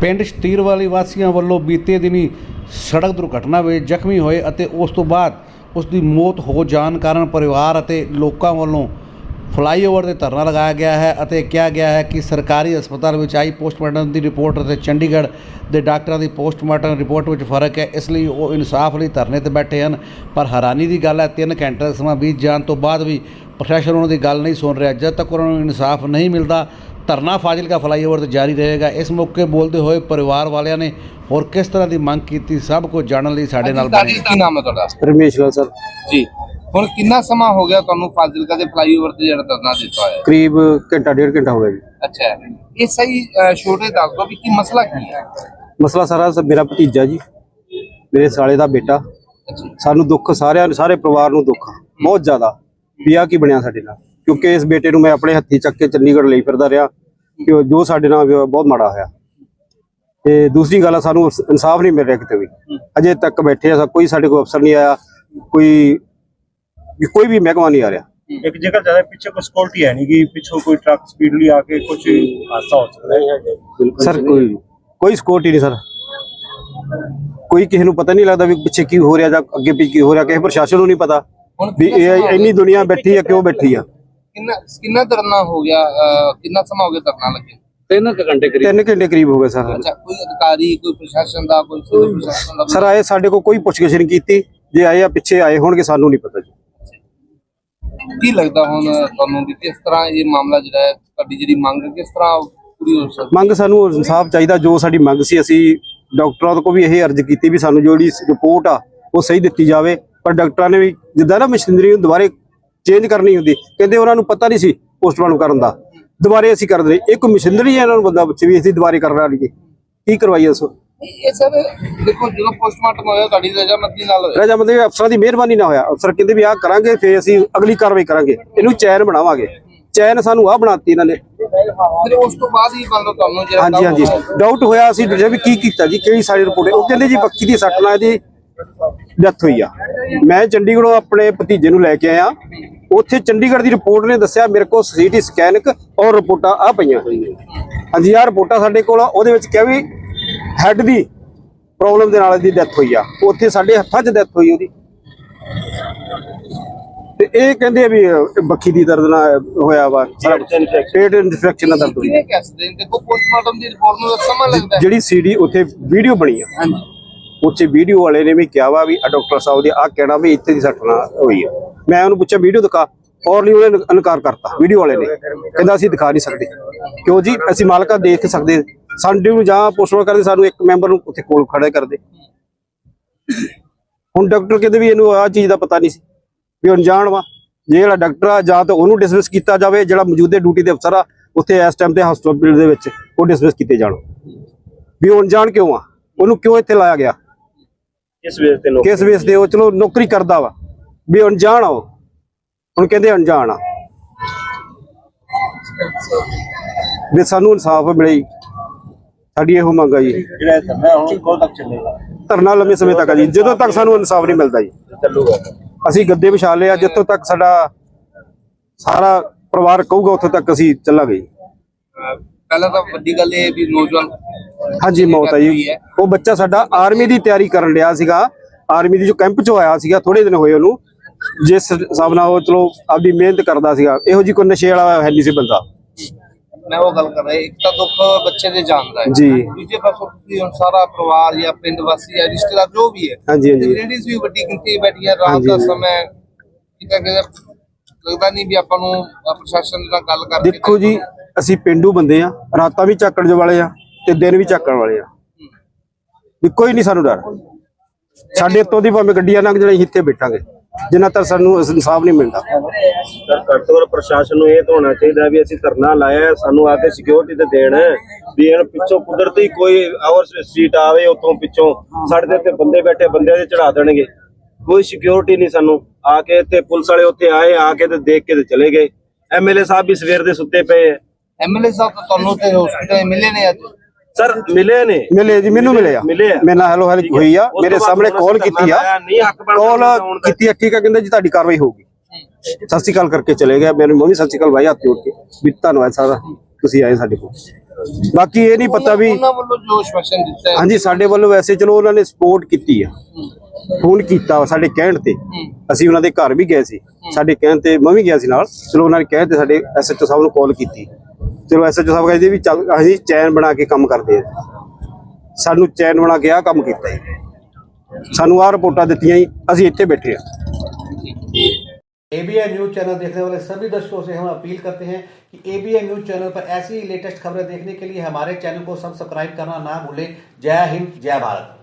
ਪਿੰਡ ਸ਼ਤੀਰਵਾਲੀ ਵਾਸੀਆਂ ਵੱਲੋਂ ਬੀਤੇ ਦਿਨੀ ਸੜਕ ਦੁਰਘਟਨਾ ਵਿੱਚ ਜ਼ਖਮੀ ਹੋਏ ਅਤੇ ਉਸ ਤੋਂ ਬਾਅਦ ਉਸ ਦੀ ਮੌਤ ਹੋ ਜਾਣ ਕਾਰਨ ਪਰਿਵਾਰ ਅਤੇ ਲੋਕਾਂ ਵੱਲੋਂ ਫਲਾਈਓਵਰ ਤੇ ਧਰਨਾ ਲਗਾਇਆ ਗਿਆ ਹੈ ਅਤੇ ਕਿਹਾ ਗਿਆ ਹੈ ਕਿ ਸਰਕਾਰੀ ਹਸਪਤਾਲ ਵਿੱਚ ਆਈ ਪੋਸਟਮਾਰਟਮ ਦੀ ਰਿਪੋਰਟ ਅਤੇ ਚੰਡੀਗੜ੍ਹ ਦੇ ਡਾਕਟਰਾਂ ਦੀ ਪੋਸਟਮਾਰਟਮ ਰਿਪੋਰਟ ਵਿੱਚ ਫ਼ਰਕ ਹੈ। ਇਸ ਲਈ ਉਹ ਇਨਸਾਫ ਲਈ ਧਰਨੇ ਤੇ ਬੈਠੇ ਹਨ। ਪਰ ਹੈਰਾਨੀ ਦੀ ਗੱਲ ਹੈ 3 ਘੰਟੇ ਦਾ ਸਮਾਂ ਬੀਤ ਜਾਣ ਤੋਂ ਬਾਅਦ ਵੀ ਪ੍ਰਸ਼ਾਸਨ ਉਹਨਾਂ ਦੀ ਗੱਲ ਨਹੀਂ ਸੁਣ ਰਿਹਾ। ਜਦ ਤੱਕ ਉਹਨਾਂ ਨੂੰ ਇਨਸਾਫ ਨਹੀਂ ਮਿਲਦਾ ਧਰਨਾ ਫਾਜ਼ਿਲਕਾ ਫਲਾਈਓਵਰ ਤੇ ਜਾਰੀ ਰਹੇਗਾ। ਇਸ ਮੌਕੇ ਬੋਲਦੇ ਹੋਏ ਪਰਿਵਾਰ ਵਾਲਿਆਂ ਨੇ ਹੋਰ ਕਿਸ ਤਰ੍ਹਾਂ ਦੀ ਮੰਗ ਕੀਤੀ ਸਭ ਕੁਝ ਜਾਣਨ ਲਈ ਸਾਡੇ ਨਾਲ ਬਣੇ ਕੀ ਨਾਮ ਹੈ ਤੁਹਾਡਾ? ਰਮੇਸ਼ ਗੱਲ ਸਰ। ਜੀ। ਹੁਣ ਕਿੰਨਾ ਸਮਾਂ ਹੋ ਗਿਆ ਤੁਹਾਨੂੰ ਫਾਜ਼ਿਲਕਾ ਦੇ ਫਲਾਈਓਵਰ ਤੇ ਜਿਹੜਾ ਧਰਨਾ ਦਿੱਤਾ ਹੋਇਆ? ਹੈ? ਕਰੀਬ ਘੰਟਾ ਡੇਢ ਘੰਟਾ ਹੋ ਗਿਆ ਜੀ। ਅੱਛਾ। ਇਹ ਸਹੀ ਛੋਟੇ ਦੱਸ ਦਿਓ ਵੀ ਕੀ ਮਸਲਾ ਕੀ ਹੈ? ਮਸਲਾ ਸਾਰਾ ਮੇਰਾ ਭਤੀਜਾ ਜੀ ਮੇਰੇ ਸਾਲੇ ਦਾ ਬੇਟਾ। ਸਾਨੂੰ ਦੁੱਖ ਸਾਰਿਆਂ ਨੂੰ ਸਾਰੇ ਪਰਿਵਾਰ ਨੂੰ ਦੁੱਖ ਬਹੁਤ ਜ਼ਿਆਦਾ। ਵੀ ਕੀ ਬਣਿਆ ਸਾਡੇ ਨਾਲ? ਕਿਉਂਕਿ ਇਸ ਬੇਟੇ ਨੂੰ ਮੈਂ ਆਪਣੇ ਹੱਥੀ ਚੱਕ ਕੇ ਚੰਡੀਗੜ੍ਹ ਲਈ ਫਿਰਦਾ ਰਿਹਾ ਕਿ ਉਹ ਜੋ ਸਾਡੇ ਨਾਲ ਬਹੁਤ ਮਾੜਾ ਹੋਇਆ। ਤੇ ਦੂਸਰੀ ਗੱਲ ਆ ਸਾਨੂੰ ਇਨਸ- ਇਨਸਾਫ ਨਹੀਂ ਮਿਲ ਰਿਹਾ ਕਿਤੇ ਵੀ। ਅਜੇ ਤੱਕ ਬੈਠੇ ਆ ਕੋਈ ਸਾਡੇ ਕੋਲ ਅਫਸਰ ਨਹੀਂ ਆਇਆ ਕੋਈ ਵੀ ਕੋਈ ਵੀ ਮਹਿਕਮਾ ਨਹੀਂ ਆ ਰਿਹਾ। ਇੱਕ ਜਗ੍ਹਾ ਜ਼ਿਆਦਾ ਪਿੱਛੇ ਕੋਈ ਸਕਿਉਰਟੀ ਹੈ ਨਹੀਂ ਕਿ ਪਿੱਛੋਂ ਕੋਈ ਟਰੱਕ ਸਪੀਡਲੀ ਆ ਕੇ ਕੁਝ ਹਾਦਸਾ ਹੋ ਸਕਦਾ ਹੈ। ਸਰ ਕੋਈ ਕੋਈ ਸਕਿਉਰਟੀ ਨਹੀਂ ਸਰ। ਕੋਈ ਕਿਸੇ ਨੂੰ ਪਤਾ ਨਹੀਂ ਲੱਗਦਾ ਵੀ ਪਿੱਛੇ ਕੀ ਹੋ ਰਿਹਾ ਜਾਂ ਅੱਗੇ ਪਿੱਛੇ ਕੀ ਹੋ ਰਿਹਾ ਕਿਸੇ ਪ੍ਰਸ਼ਾਸਨ ਨੂੰ ਨਹੀਂ ਪਤਾ। ਵੀ ਇਹ ਇੰਨੀ? ਦੁਨੀਆ ਬੈਠੀ ਆ ਕਿਉਂ ਬੈਠੀ ਆ? ਕਿੰਨਾ ਕਿੰਨਾ ਧਰਨਾ ਹੋ ਗਿਆ ਕਿੰਨਾ ਸਮਾਂ ਹੋ ਗਿਆ ਧਰਨਾ ਲੱਗੇ ਤਿੰਨ ਘੰਟੇ ਕਰੀਬ। ਹੋ ਗਏ ਸਰ। ਅੱਛਾ ਕੋਈ ਅਧਿਕਾਰੀ ਕੋਈ ਪ੍ਰਸ਼ਾਸਨ ਦਾ ਕੋਈ ਸਿਵਲ ਪ੍ਰਸ਼ਾਸਨ ਦਾ? ਸਰ ਆਏ ਸਾਡੇ ਕੋਲ ਕੋਈ ਪੁੱਛਗਿੱਛ ਨਹੀਂ ਕੀਤੀ। ਜੇ ਆਏ ਆ ਪਿੱਛੇ ਆਏ ਹੋਣਗੇ ਸਾਨੂੰ ਨਹੀਂ ਪਤਾ ਜੀ। ਕੀ ਲੱਗਦਾ ਹੁਣ ਤੁਹਾਨੂੰ ਵੀ ਕਿਸ ਤਰ੍ਹਾਂ ਇਹ ਮਾਮਲਾ ਜਿਹੜਾ ਹੈ ਤੁਹਾਡੀ ਜਿਹੜੀ ਮੰਗ ਹੈ, ਕਿਸ ਤਰ੍ਹਾਂ ਪੂਰੀ ਹੋ ਸਕਦੀ ਮੰਗ ਸਾਨੂੰ ਇਨਸਾਫ ਚਾਹੀਦਾ ਜੋ ਸਾਡੀ ਮੰਗ ਸੀ ਅਸੀਂ ਡਾਕਟਰਾਂ ਤੋਂ ਵੀ ਇਹ ਅਰਜ਼ ਕੀਤੀ ਵੀ ਸਾਨੂੰ ਜਿਹੜੀ ਰਿਪੋਰਟ ਆ ਉਹ ਸਹੀ ਦਿੱਤੀ ਜਾਵੇ। ਪਰ ਡਾਕਟਰਾਂ ਨੇ ਵੀ ਜਿੱਦਾਂ ਨਾ ਮਸ਼ੀਨਰੀ ਨੂੰ ਦੁਬਾਰੇ ਚੇਂਜ ਕਰਨੀ ਹੁੰਦੀ। ਕਹਿੰਦੇ ਉਹਨਾਂ ਨੂੰ ਪਤਾ ਨਹੀਂ ਸੀ ਪੋਸਟਮਾਰਟਮ ਕਰਨ ਦਾ। ਦੁਬਾਰੇ ਅਸੀਂ ਕਰਦੇ ਇੱਕ ਮਸ਼ੀਨਰੀ ਹੈ ਇਹਨਾਂ ਨੂੰ ਬੰਦਾ ਪੁੱਛੇ ਵੀ ਅਸੀਂ ਦੁਬਾਰੇ ਕਰਨਾ ਲਈਏ ਕੀ ਕਰਵਾਈਏ ਦੱਸੋ। ਇਹ ਸਰ ਦੇਖੋ ਜਦੋਂ ਪੋਸਟਮਾਰਟਮ ਹੋਇਆ ਤੁਹਾਡੀ ਰਜਾਮੰਦੀ ਨਾਲ ਹੋਇਆ। ਰਾਜਾ ਮਤਲਬ ਅਫਸਰਾਂ ਦੀ ਮਿਹਰਬਾਨੀ ਨਾ ਹੋਇਆ। ਅਫਸਰ ਕਹਿੰਦੇ ਵੀ ਆਹ ਕਰਾਂਗੇ ਫੇਰ ਅਸੀਂ ਅਗਲੀ ਕਾਰਵਾਈ ਕਰਾਂਗੇ। ਇਹਨੂੰ ਚੈਨ ਬਣਾਵਾਂਗੇ। ਚੈਨ ਸਾਨੂੰ ਆਹ ਬਣਾਤੀ ਇਹਨਾਂ ਨੇ। ਫਿਰ ਉਸ ਤੋਂ ਬਾਅਦ ਹੀ ਲਓ ਤੁਹਾਨੂੰ ਜਿਹੜਾ ਹਾਂਜੀ ਹਾਂਜੀ। ਡਾਊਟ ਹੋਇਆ ਅਸੀਂ ਵੀ ਕੀ ਕੀਤਾ ਜੀ ਕਿਹੜੀ ਸਾਡੀ ਰਿਪੋਰਟ ਉਹ ਕਹਿੰਦੇ ਜੀ ਬੱਕੀ ਦੀ ਸੱਟ ਨਾਲ ਇਹਦੀ ਡੈਥ ਹੋਈ ਆ। ਮੈਂ ਚੰਡੀਗੜ੍ਹੋਂ ਆਪਣੇ ਭਤੀਜੇ ਨੂੰ ਲੈ ਕੇ ਆਇਆ। ਉੱਥੇ ਚੰਡੀਗੜ੍ਹ ਦੀ ਰਿਪੋਰਟ ਨੇ ਦੱਸਿਆ ਮੇਰੇ ਕੋਲ ਸੀਟੀ ਸਕੈਨਕ ਔਰ ਰਿਪੋਰਟਾਂ ਆ ਪਈਆਂ ਹਾਂਜੀ ਆਹ ਰਿਪੋਰਟਾਂ ਸਾਡੇ ਕੋਲ ਆ, ਉਹਦੇ ਵਿੱਚ ਕਿਹਾ ਵੀ ਹੈੱਡ ਦੀ ਪ੍ਰੋਬਲਮ ਦੇ ਨਾਲ ਇਹਦੀ ਡੈਥ ਹੋਈ ਆ। ਉੱਥੇ ਸਾਡੇ ਹੱਥਾਂ 'ਚ ਡੈਥ ਹੋਈ ਉਹਦੀ। ਤੇ ਇਹ ਕਹਿੰਦੇ ਆ ਵੀ ਬੱਖੀ ਦੀ ਦਰਦ ਨਾਲ ਹੋਇਆ ਵਾ ਸਾਰਾ ਪੇਟ ਇਨਫੈਕਸ਼ਨ ਨਾਲ ਦਰਦ ਹੋਈ। ਕਿਵੇਂ ਕਹਿ ਸਕਦੇ ਨੇ ਦੇਖੋ ਪੋਸਟਮਾਰਟਮ ਦੀ ਰਿਪੋਰਟ ਨੂੰ ਤਾਂ ਸਮਾਂ ਲੱਗਦਾ। ਹੈ ਜਿਹੜੀ ਸੀਡੀ ਉੱਥੇ ਵੀਡੀਓ ਬਣੀ ਆ। ਹਾਂਜੀ। ਉੱਥੇ ਵੀਡੀਓ ਵਾਲੇ ਨੇ ਵੀ ਕਿਹਾ ਵਾ ਵੀ ਆ ਡਾਕਟਰ ਸਾਹਿਬ ਦੇ ਆ ਕਹਿਣਾ ਵੀ ਇੱਥੇ ਦੀ ਸੱਟ ਨਾਲ ਹੋਈ ਆ। ਮੈਂ ਉਹਨੂੰ ਪੁੱਛਿਆ, ਵੀਡੀਓ ਦਿਖਾ। ਔਰ ਲਈ ਉਹਨੇ ਇਨਕਾਰ ਕਰਤਾ, ਵੀਡੀਓ ਵਾਲੇ ਨੇ। ਕਹਿੰਦਾ, ਅਸੀਂ ਦਿਖਾ ਨਹੀਂ ਸਕਦੇ। ਕਿਉਂ ਜੀ? ਅਸੀਂ ਮਾਲਕਾ ਦੇਖ ਸਕਦੇ ਸਾਡੇ ਨੂੰ ਜਾਂ ਪੋਸਟਮਾਰਟਮ ਕਰਦੇ, ਸਾਨੂੰ ਇੱਕ ਮੈਂਬਰ ਨੂੰ ਉੱਥੇ ਕੋਲ ਖੜੇ ਕਰਦੇ। ਹੁਣ ਡਾਕਟਰ ਕਹਿੰਦੇ ਵੀ ਇਹਨੂੰ ਆ ਚੀਜ਼ ਦਾ ਪਤਾ ਨਹੀਂ ਸੀ, ਵੀ ਅਣਜਾਣ ਵਾ। ਜੇ ਜਿਹੜਾ ਡਾਕਟਰ ਆ, ਜਾਂ ਤਾਂ ਉਹਨੂੰ ਡਿਸਮਿਸ ਕੀਤਾ ਜਾਵੇ, ਜਿਹੜਾ ਮੌਜੂਦੇ ਡਿਊਟੀ ਦੇ ਅਫਸਰ ਆ, ਉੱਥੇ ਇਸ ਟਾਈਮ ਤੇ ਹਸਪਤਾਲ ਦੇ ਵਿੱਚ ਉਹ ਡਿਸਮਿਸ ਕੀਤੇ ਜਾਣ। ਵੀ ਅਣਜਾਣ ਕਿਉਂ ਆ? ਉਹਨੂੰ ਕਿਉਂ ਇੱਥੇ ਲਾਇਆ ਗਿਆ? ਇਸ ਵੇਸ ਤੇ ਲੋਕ ਕਿਸ ਵੇਸ ਤੇ ਉਹ ਚਲੋ ਨੌਕਰੀ ਕਰਦਾ ਵਾ ਵੀ ਅਣਜਾਣ ਆ ਉਹ। ਹੁਣ ਕਹਿੰਦੇ ਅਣਜਾਣ ਆ। ਵੀ ਸਾਨੂੰ ਇਨਸਾਫ ਮਿਲੇ ਜੀ। ਸਾਡੀ ਇਹੋ ਮੰਗ ਆ ਜੀ। ਜਿਹੜਾ ਇਹ ਧਰਨਾ ਹੁਣ ਕੋਲ ਤੱਕ ਚੱਲੇਗਾ? ਧਰਨਾ ਲੰਮੇ ਸਮੇਂ ਤੱਕ ਆ ਜੀ। ਜਦੋਂ ਤੱਕ ਸਾਨੂੰ ਇਨਸਾਫ ਨਹੀਂ ਮਿਲਦਾ ਜੀ। ਚੱਲੂਗਾ। ਅਸੀਂ ਗੱਦੇ ਵਿਛਾ ਲਏ ਆ ਜਿੱਥੋਂ ਤੱਕ ਸਾਡਾ ਸਾਰਾ ਪਰਿਵਾਰ ਕਹੂਗਾ ਉੱਥੋਂ ਤੱਕ ਅਸੀਂ ਚੱਲਾਂਗੇ ਜੀ। ਪਹਿਲਾਂ ਤਾਂ ਵੱਡੀ ਗੱਲ ਇਹ ਵੀ ਨੌਜਵਾਨ ਹਾਂਜੀ ਮੌਤ ਆ ਹੋਈ ਹੈ। ਉਹ ਬੱਚਾ ਸਾਡਾ ਆਰਮੀ ਦੀ ਤਿਆਰੀ ਕਰਨ ਲਿਆ ਸੀਗਾ। ਆਰਮੀ ਦੀ ਜੋ ਕੈਂਪ ਚ ਆਇਆ ਸੀਗਾ ਥੋੜੇ ਦਿਨ ਹੋਏ ਉਹਨੂੰ। ਜਿਸ ਹਿਸਾਬ ਨਾਲ ਉਹ ਚਲੋ ਆਪਦੀ ਮਿਹਨਤ ਕਰਦਾ ਸੀਗਾ। ਇਹੋ ਜੀ ਕੋਈ ਨਸ਼ੇ ਵਾਲਾ ਹੈ ਨਹੀਂ ਸੀ ਬੰਦਾ। ਮੈਂ ਉਹ ਗੱਲ ਕਰ ਰਿਹਾ ਇੱਕ ਤਾਂ ਦੁੱਖ ਬੱਚੇ ਦੇ ਜਾਣਦਾ ਹੈ। ਜੀ। ਦੂਜੇ ਪਾਸੋਂ ਤੁਸੀਂ ਹੁਣ ਸਾਰਾ ਪਰਿਵਾਰ ਜਾਂ ਪਿੰਡ ਵਾਸੀ ਜਾਂ ਰਿਸ਼ਤੇਦਾਰ ਜੋ ਵੀ ਹੈ ਹਾਂਜੀ ਹਾਂਜੀ। ਲੇਡੀਜ਼ ਵੀ ਵੱਡੀ ਗਿਣਤੀ ਬੈਠੀਆਂ ਰਾਤ ਦਾ। ਸਮਾਂ ਠੀਕ ਹੈ। ਕਿ ਲੱਗਦਾ ਨਹੀਂ ਵੀ ਆਪਾਂ ਨੂੰ ਪ੍ਰਸ਼ਾਸਨ ਨਾਲ ਗੱਲ ਕਰਕੇ ਦੇਖੋ ਜੀ ਅਸੀਂ ਪਿੰਡੂ ਬੰਦੇ ਆ ਰਾਤਾਂ ਵੀ ਝਾਕਣ ਜੋ ਵਾਲੇ ਆ ਤੇ ਦਿਨ ਵੀ ਝਾਕਣ ਵਾਲੇ ਆ। ਵੀ ਕੋਈ ਨਹੀਂ ਸਾਨੂੰ ਡਰ। ਸਾਡੇ ਤੋਂ ਦੀ ਭਾਵੇਂ ਗੱਡੀਆਂ ਲੰਘ ਜਾਣ ਅਸੀਂ ਇੱਥੇ ਬੈਠਾਂਗੇ। ਜਿੰਨਾ ਤੱਕ ਸਾਨੂੰ ਇਨਸਾਫ ਨਹੀਂ ਮਿਲਦਾ। ਸਰ ਤੋਂ ਘੱਟ ਪ੍ਰਸ਼ਾਸਨ ਨੂੰ ਇਹ ਤਾਂ ਹੋਣਾ ਚਾਹੀਦਾ ਵੀ ਅਸੀਂ ਧਰਨਾ ਲਾਇਆ ਸਾਨੂੰ ਆ ਕੇ ਸਿਕਿਉਰਿਟੀ ਤੇ ਦੇਣ ਵੀ ਇਹਨਾਂ ਪਿੱਛੋਂ ਕੁਦਰਤੀ ਕੋਈ ਆਵਰ ਸੀਟ ਆਵੇ ਉਤੋਂ ਪਿੱਛੋਂ ਸਾਡੇ ਦੇ ਉੱਤੇ ਬੰਦੇ ਬੈਠੇ ਬੰਦਿਆਂ ਦੇ ਚੜਾ ਦੇਣਗੇ। ਕੋਈ ਸਿਕਿਉਰਿਟੀ ਨਹੀਂ ਸਾਨੂੰ। ਆ ਕੇ ਇੱਥੇ ਪੁਲਿਸ ਵਾਲੇ ਉੱਥੇ ਆਏ ਆ ਕੇ ਤੇ ਦੇਖ ਕੇ ਤੇ ਚਲੇ ਗਏ। ਐਮਐਲਏ ਸਾਹਿਬ ਵੀ ਸਵੇਰ ਦੇ ਸੁੱਤੇ ਪਏ ਐਮਐਲਏ ਸਾਹਿਬ ਤਾਂ ਤੁਹਾਨੂੰ ਤੇ ਹਸਪੀਟਲ ਮਿਲੇ ਨੇ ਅੱਜ। ਸਰ ਮਿਲੇ ਨੇ? ਮਿਲੇ ਜੀ ਮੈਨੂੰ ਮਿਲੇ ਆ। ਮਿਲੇ ਆ। ਮੇਰੇ ਨਾਲ ਹੈਲੋ ਹੈਲ ਹੋਈ ਆ। ਮੇਰੇ ਸਾਹਮਣੇ ਕਾਲ ਕੀਤੀ ਆ। ਕਾਲ। ਕੀਤੀ ਆ ਠੀਕ ਆ ਕਹਿੰਦੇ ਜੀ ਤੁਹਾਡੀ ਕਾਰਵਾਈ ਹੋਊਗੀ। ਸਤਿ ਸ਼੍ਰੀ ਅਕਾਲ ਕਰਕੇ ਚਲੇ ਗਿਆ ਮੇਰੇ ਮੰਮੀ ਸਤਿ ਸ਼੍ਰੀ ਅਕਾਲ ਭਾਈ ਹੱਥ ਜੋੜ ਕੇ। ਵੀ ਧੰਨਵਾਦ ਸਾਰਾ। ਤੁਸੀਂ ਆਏ ਸਾਡੇ ਕੋਲ। ਬਾਕੀ ਇਹ ਨਹੀਂ ਪਤਾ ਵੀ ਉਹਨਾਂ ਵੱਲੋਂ ਜੋ ਸ਼ਵਾਸਨ ਦਿੱਤਾ ਹੈ। ਹਾਂਜੀ ਸਾਡੇ ਵੱਲੋਂ ਵੈਸੇ ਚਲੋ ਉਹਨਾਂ ਨੇ ਸਪੋਰਟ ਕੀਤੀ ਆ। ਫੋਨ ਕੀਤਾ ਸਾਡੇ ਕਹਿਣ ਤੇ। ਅਸੀਂ ਉਹਨਾਂ ਦੇ ਘਰ ਵੀ ਗਏ ਸੀ। ਸਾਡੇ ਕਹਿਣ ਤੇ ਮੈਂ ਵੀ ਗਿਆ ਸੀ ਨਾਲ। ਚਲੋ ਉਹਨਾਂ ਨੇ ਕਹਿਣ ਤੇ ਸਾਡੇ ਐਸਐਚਓ ਸਾਹਿਬ ਨੂੰ ਕਾਲ ਕੀਤੀ। ਚਲੋ ਐਸਐਚਓ ਸਾਹਿਬ ਕਹਿੰਦੇ ਵੀ ਚੱਲ ਅਸੀਂ ਚੈਨ ਬਣਾ ਕੇ ਕੰਮ ਕਰਦੇ ਆ ਸਾਨੂੰ ਚੈਨ ਬਣਾ ਕੇ ਆ ਕੰਮ ਕੀਤਾ ਜੀ ਸਾਨੂੰ ਆਹ ਰਿਪੋਰਟਾਂ ਦਿੱਤੀਆਂ ਜੀ ਅਸੀਂ ਇੱਥੇ ਬੈਠੇ ਆ एबीएन न्यूज चैनल देखने वाले सभी दर्शकों से हम अपील करते हैं कि एबीएन न्यूज चैनल पर ऐसी ही लेटेस्ट खबरें देखने के लिए हमारे चैनल को सब्सक्राइब करना ना भूलें जय हिंद जय भारत